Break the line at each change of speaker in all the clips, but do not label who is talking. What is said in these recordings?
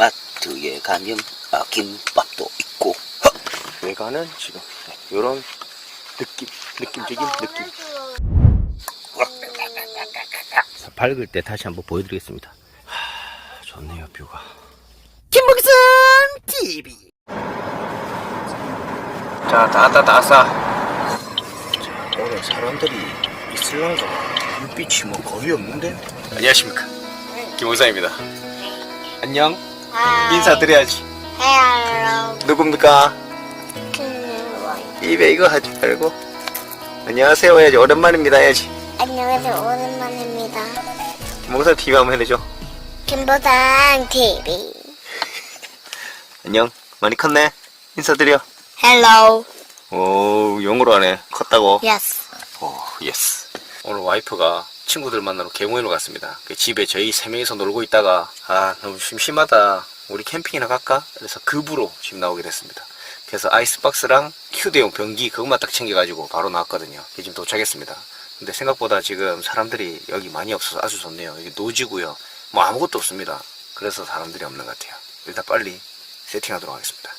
마트에 가면 아, 김밥도 있고. 외관은 지금 이런 느낌 느낌적인 느낌. 밝을 때 다시 한번 보여드리겠습니다. 하, 좋네요 뷰가. 김복선 TV 자 다왔다 다왔어 오늘 사람들이 있을란가? 눈빛이 뭐 거의 없는데? 안녕하십니까. 김홍사입니다. 안녕 인사드려야지.
헬로.
누굽니까?
그
입에 이거 하지 말고. 안녕하세요 해야지. 오랜만입니다 해야지.
안녕하세요 오랜만입니다.
김홍사 TV 한번 해내죠.
김보단 TV.
안녕. 많이 컸네. 인사드려.
헬로
오 용으로 하네. 컸다고?
예스
오 예스 오늘 와이프가 친구들 만나러 개모임을 갔습니다. 그 집에 저희 세 명이서 놀고 있다가 아 너무 심심하다. 우리 캠핑이나 갈까? 그래서 급으로 지금 나오게 됐습니다. 그래서 아이스박스랑 휴대용 변기 그것만 딱 챙겨가지고 바로 나왔거든요. 지금 도착했습니다. 근데 생각보다 지금 사람들이 여기 많이 없어서 아주 좋네요. 여기 노지고요. 뭐 아무것도 없습니다. 그래서 사람들이 없는 것 같아요. 일단 빨리 세팅하도록 하겠습니다.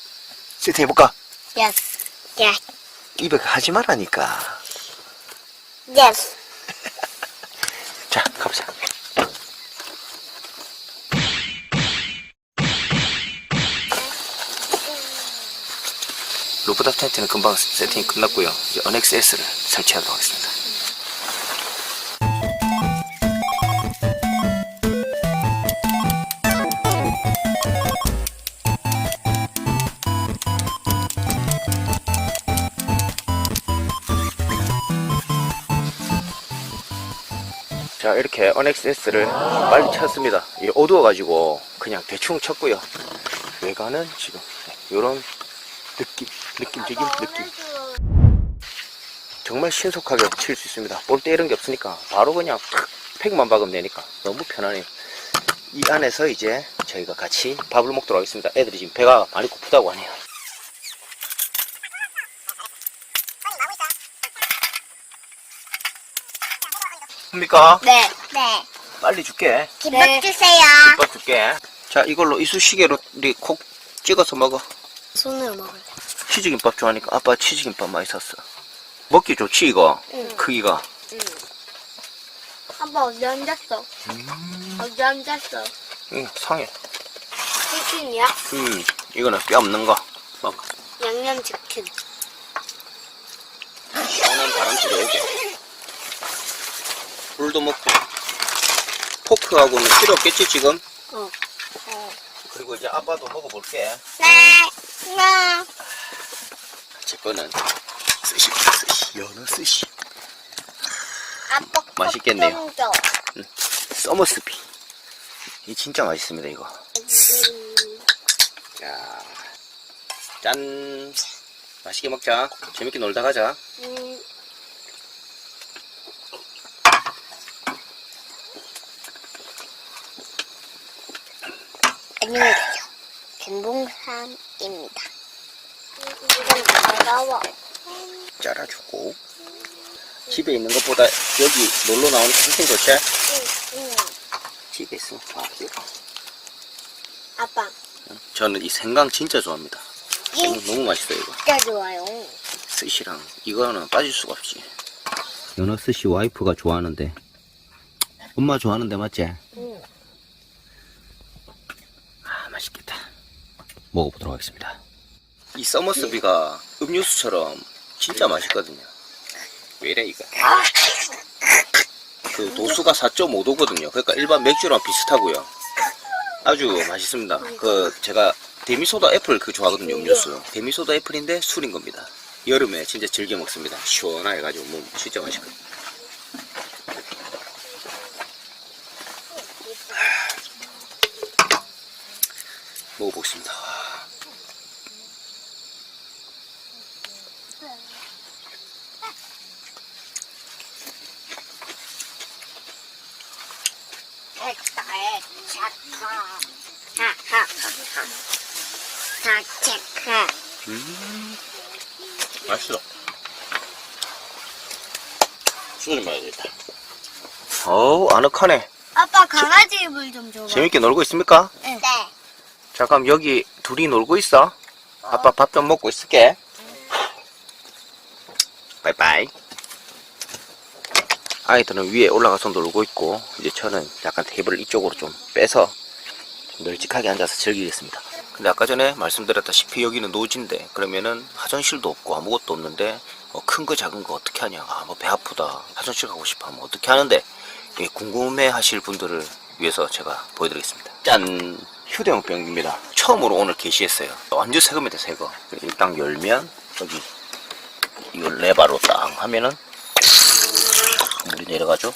세팅해볼까?
예스 예스
입에 하지 말라니까.
예스
자, 가보자. 루프탑 텐트는 금방 세팅이 끝났고요. 이제 언엑스 S를 설치하도록 하겠습니다. 자 이렇게 언엑스 S를 빨리 쳤습니다. 이 어두워가지고 그냥 대충 쳤고요. 외관은 지금 이런 느낌 느낌적인 느낌. 정말 신속하게 칠 수 있습니다. 볼 때 이런 게 없으니까 바로 그냥 탁 팩만 박으면 되니까 너무 편하네요. 이 안에서 이제 저희가 같이 밥을 먹도록 하겠습니다. 애들이 지금 배가 많이 고프다고 하네요 합니까?
네 네.
빨리 줄게
김밥 주세요
김밥 줄게. 자, 이걸로 이쑤시개로 우리 콕 찍어서 먹어.
손으로 먹어요
치즈김밥 좋아하니까 아빠 치즈김밥 많이 샀어. 먹기 좋지, 이거?
응.
크기가.
아빠 어디 앉았어? 어디 앉았어?
응, 상해.
치킨이야?
음, 이거는 뼈 없는 거. 먹어.
양념치킨
시원한 바람 들어오게. 물도 먹고. 포크하고는 필요 없겠지, 지금?
어.
그리고 이제 아빠도 먹어볼게.
네 네.
제 거는 스시, 스시, 연어 스시.
아빠
맛있겠네요.
컵좀 줘.
서머스비. 이 진짜 맛있습니다, 이거.
음,
자, 짠. 맛있게 먹자. 재밌게 놀다 가자.
음. 안녕히 계세요. 김봉삼입니다. 이건 더러워.
잘라주고. 집에 있는 것보다 여기 놀러 나오는 게 훨씬 좋지?
응,
집에 있으면 아, 귀여워.
아빠,
저는 이 생강 진짜 좋아합니다. 너무, 너무 맛있어요, 이거.
진짜 좋아요.
스시랑 이거는 빠질 수가 없지. 연어 스시 와이프가 좋아하는데 엄마 좋아하는데 맞지?
응.
아 맛있겠다. 먹어보도록 하겠습니다. 이 서머스비가 음료수처럼 진짜 맛있거든요. 왜 이래 이거? 그 도수가 4.5도거든요. 그러니까 일반 맥주랑 비슷하고요. 아주 맛있습니다. 그 제가 데미소다 애플 그 좋아하거든요. 음료수. 데미소다 애플인데 술인 겁니다. 여름에 진짜 즐겨 먹습니다. 시원하게 가지고 뭐 진짜 맛있거든요. 먹어보겠습니다. 음, 맛있어. 술좀 마야겠다. 어우, 아늑하네.
아빠 강아지 이불 좀 줘봐.
재밌게 놀고 있습니까?
네.
자, 잠깐 여기 둘이 놀고 있어. 아빠 밥 좀 먹고 있을게. 바이바이. 아이들은 위에 올라가서 놀고 있고 이제 저는 약간 테이블을 이쪽으로 좀 빼서 좀 널찍하게 앉아서 즐기겠습니다. 근데 아까 전에 말씀드렸다시피 여기는 노지인데 그러면은 화장실도 없고 아무것도 없는데 뭐 큰거 작은 거 어떻게 하냐 아 뭐 배 아프다 화장실 가고 싶어 하면 어떻게 하는데 궁금해 하실 분들을 위해서 제가 보여드리겠습니다 짠 휴대용 병입니다. 처음으로 오늘 게시했어요. 완전 새 겁니다 새 거 일단 열면 여기 이걸 레바로 딱 하면은 물이 내려가죠?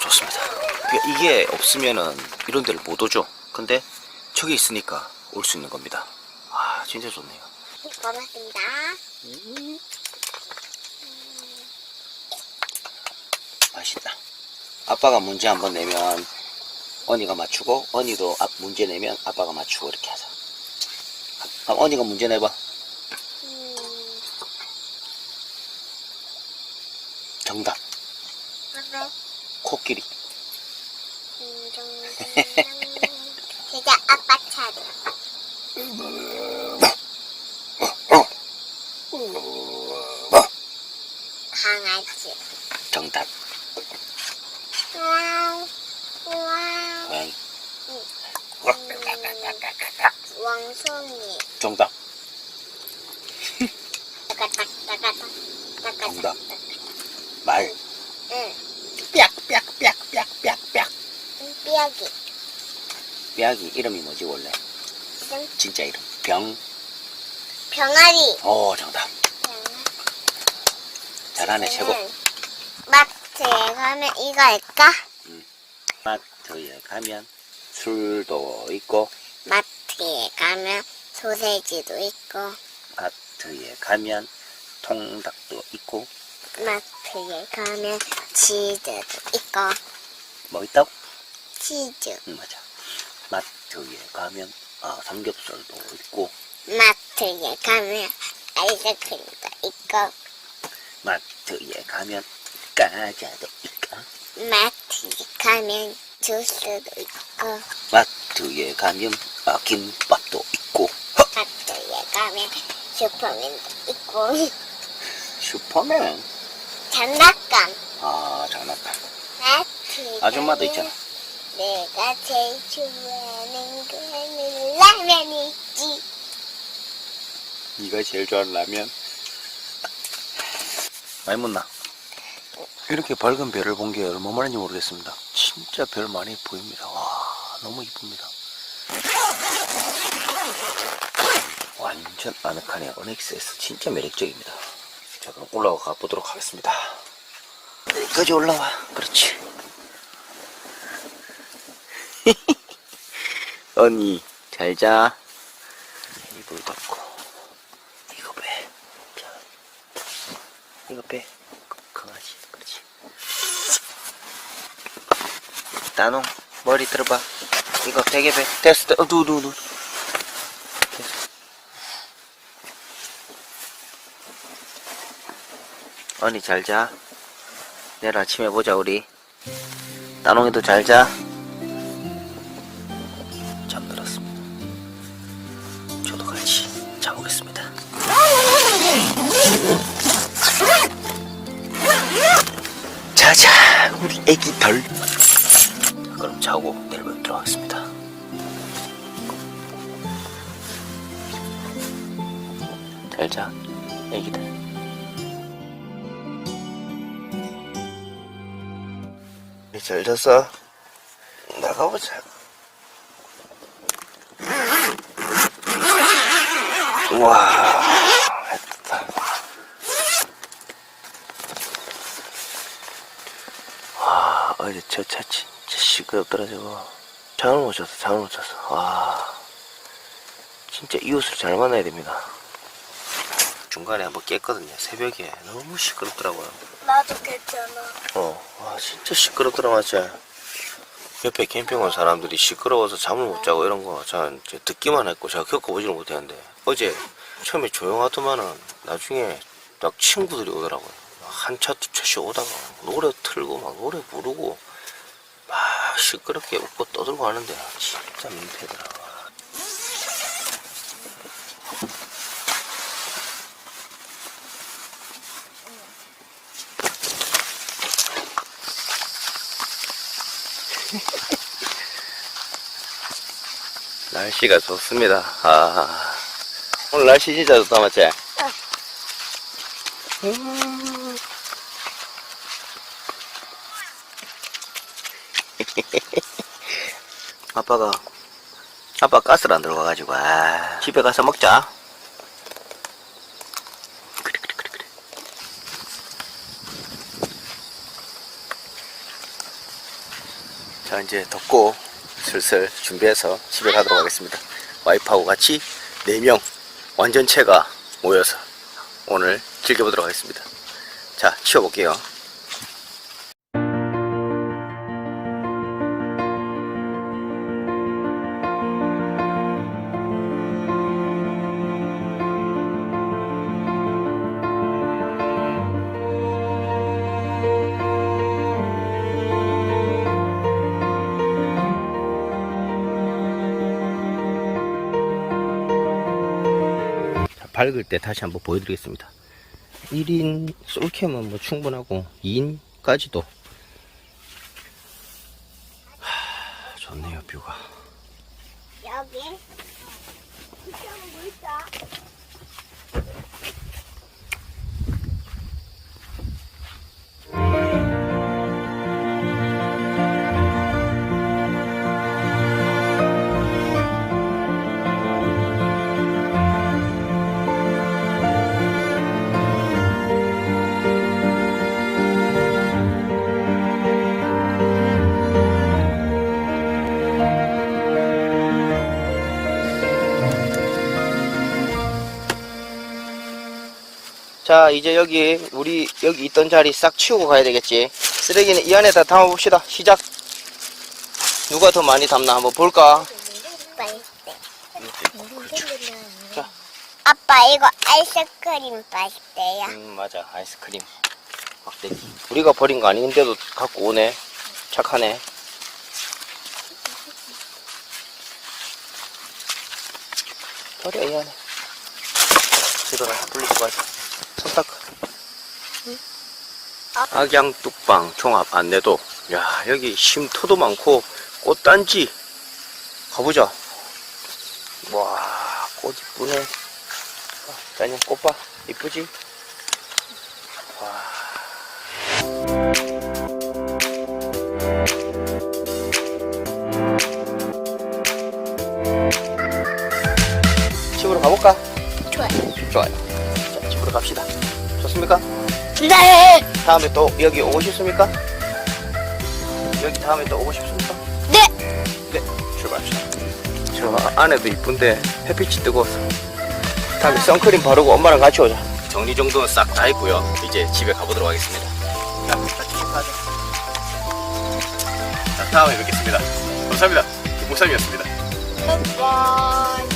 좋습니다. 그러니까 이게 없으면은 이런 데를 못 오죠? 근데 저기 있으니까 올 수 있는 겁니다. 아 진짜 좋네요.
고맙습니다.
맛있다. 아빠가 문제 한번 내면 언니가 맞추고 언니도 앞 문제 내면 아빠가 맞추고 이렇게 하자. 그럼 언니가 문제 내봐.
음,
정답. 코끼리.
음, 이제 아빠 차례. 강아지.
정답.
왕송이.
정답.
따가닥, 따가닥, 따가닥,
정답. 말.
응,
빽빽빽빽빽빽.
삐약이.
뼈기 이름이 뭐지 원래?
응,
진짜 이름. 병.
병아리.
오 정답. 잘하네 최고.
응. 마트에 가면 이거 할까?
마트에 가면 술도 있고
마트에 가면 소세지도 있고
마트에 가면 통닭도 있고
마트에 가면 치즈도 있고
뭐 있다고?
치즈
응 맞아. 마트에 가면 아 삼겹살도 있고
마트에 가면 아이스크림도 있고
마트에 가면 과자도 있고
마트에 가면 주스도 있고
마트에 가면 아 김밥도 있고.
마트에 가면 슈퍼맨도 있고.
슈퍼맨?
장난감.
아 장난감.
마트에
아줌마도 있잖아.
내가 제일 좋아하는 거는 라면이지.
네가 제일 좋아하는 라면? 많이 묻나? 이렇게 밝은 별을 본 게 얼마 만인지 모르겠습니다. 진짜 별 많이 보입니다. 와 너무 이쁩니다. 완전 아늑하네요. 어넥스에서 진짜 매력적입니다. 자 그럼 올라가 보도록 하겠습니다. 여기까지 올라와. 그렇지. 언니 잘 자 이불 덮고 이거 빼 자, 이거 빼 그- 강아지 그렇지 나농 머리 들어봐. 이거 베개 베 됐어. 어, 누, 누, 누. 됐어. 언니 잘자. 내일 아침에 보자 우리. 나농이도 잘자. 잠들었습니다. 저도 같이 자보겠습니다. 자자 우리 애기 별 자고 내려보도록 하겠습니다. 잘자 애기들. 네, 잘 잤어? 나가보자. 우와 했다. 와 어제 저차 진짜 시끄럽더라 저거 잠을 못 잤어 잠을 못 잤어. 와 진짜 이웃을 잘 만나야 됩니다. 중간에 한번 깼거든요 새벽에. 너무 시끄럽더라고요.
나도 괜찮아.
어, 와, 진짜 시끄럽더라, 맞지? 옆에 캠핑 온 사람들이 시끄러워서 잠을 못 자고 이런 거, 전 이제 듣기만 했고, 제가 겪어보지는 못했는데, 어제 처음에 조용하더만은, 나중에 딱 친구들이 오더라고요. 한 차, 두 차씩 오다가, 노래 틀고, 막 노래 부르고, 막 시끄럽게 웃고 떠들고 하는데 진짜 민폐더라. 날씨가 좋습니다. 아, 오늘 날씨 진짜 좋다, 맞지? 음. 아빠가 아빠 가스를 안 들어가가지고 아, 집에 가서 먹자. 그래 그래 그래 그래. 자 이제 덥고 슬슬 준비해서 집에 가도록 하겠습니다. 와이프하고 같이 4명 완전체가 모여서 오늘 즐겨보도록 하겠습니다. 자 치워볼게요. 밝을 때 다시 한번 보여드리겠습니다. 1인 솔캠은 뭐 충분하고 2인까지도 하, 좋네요 뷰가.
여기.
자 이제 여기 우리 여기 있던 자리 싹 치우고 가야 되겠지. 쓰레기는 이 안에다 담아봅시다. 시작. 누가 더 많이 담나 한번 볼까? 자.
아빠 이거 아이스크림 맛있대요.
음 맞아 아이스크림 막대기 우리가 버린 거 아닌데도 갖고 오네 착하네 버려 이 안에 불리고 가자 손 닦아 악양 뚝방 종합 안내도 야 여기 쉼터도 많고 꽃단지 가보자 와 꽃 이쁘네 짜님 꽃봐 이쁘지? 집으로 가볼까?
좋아요.
좋아요. 자, 집으로 갑시다. 좋습니까?
네.
다음에 또 여기 오고 싶습니까? 여기 다음에 또 오고 싶습니까?
네.
네, 출발합시다. 저 안에도 이쁜데 햇빛이 뜨거워서. 다음에 선크림 바르고 엄마랑 같이 오자. 정리정돈은 싹다 했고요. 이제 집에 가보도록 하겠습니다. 자, 같이 가자. 자, 다음에 뵙겠습니다. 감사합니다. 김목삼이었습니다.
바이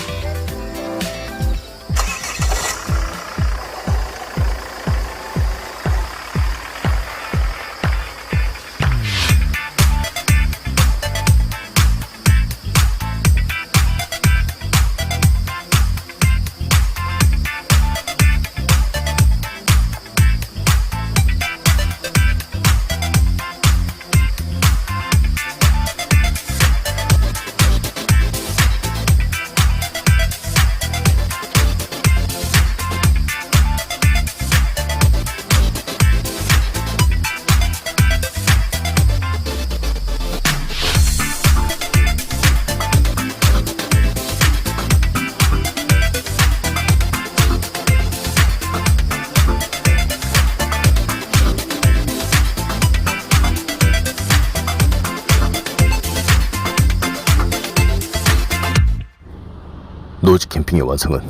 완성은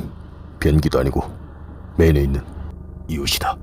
변기도 아니고 메인에 있는 이웃이다.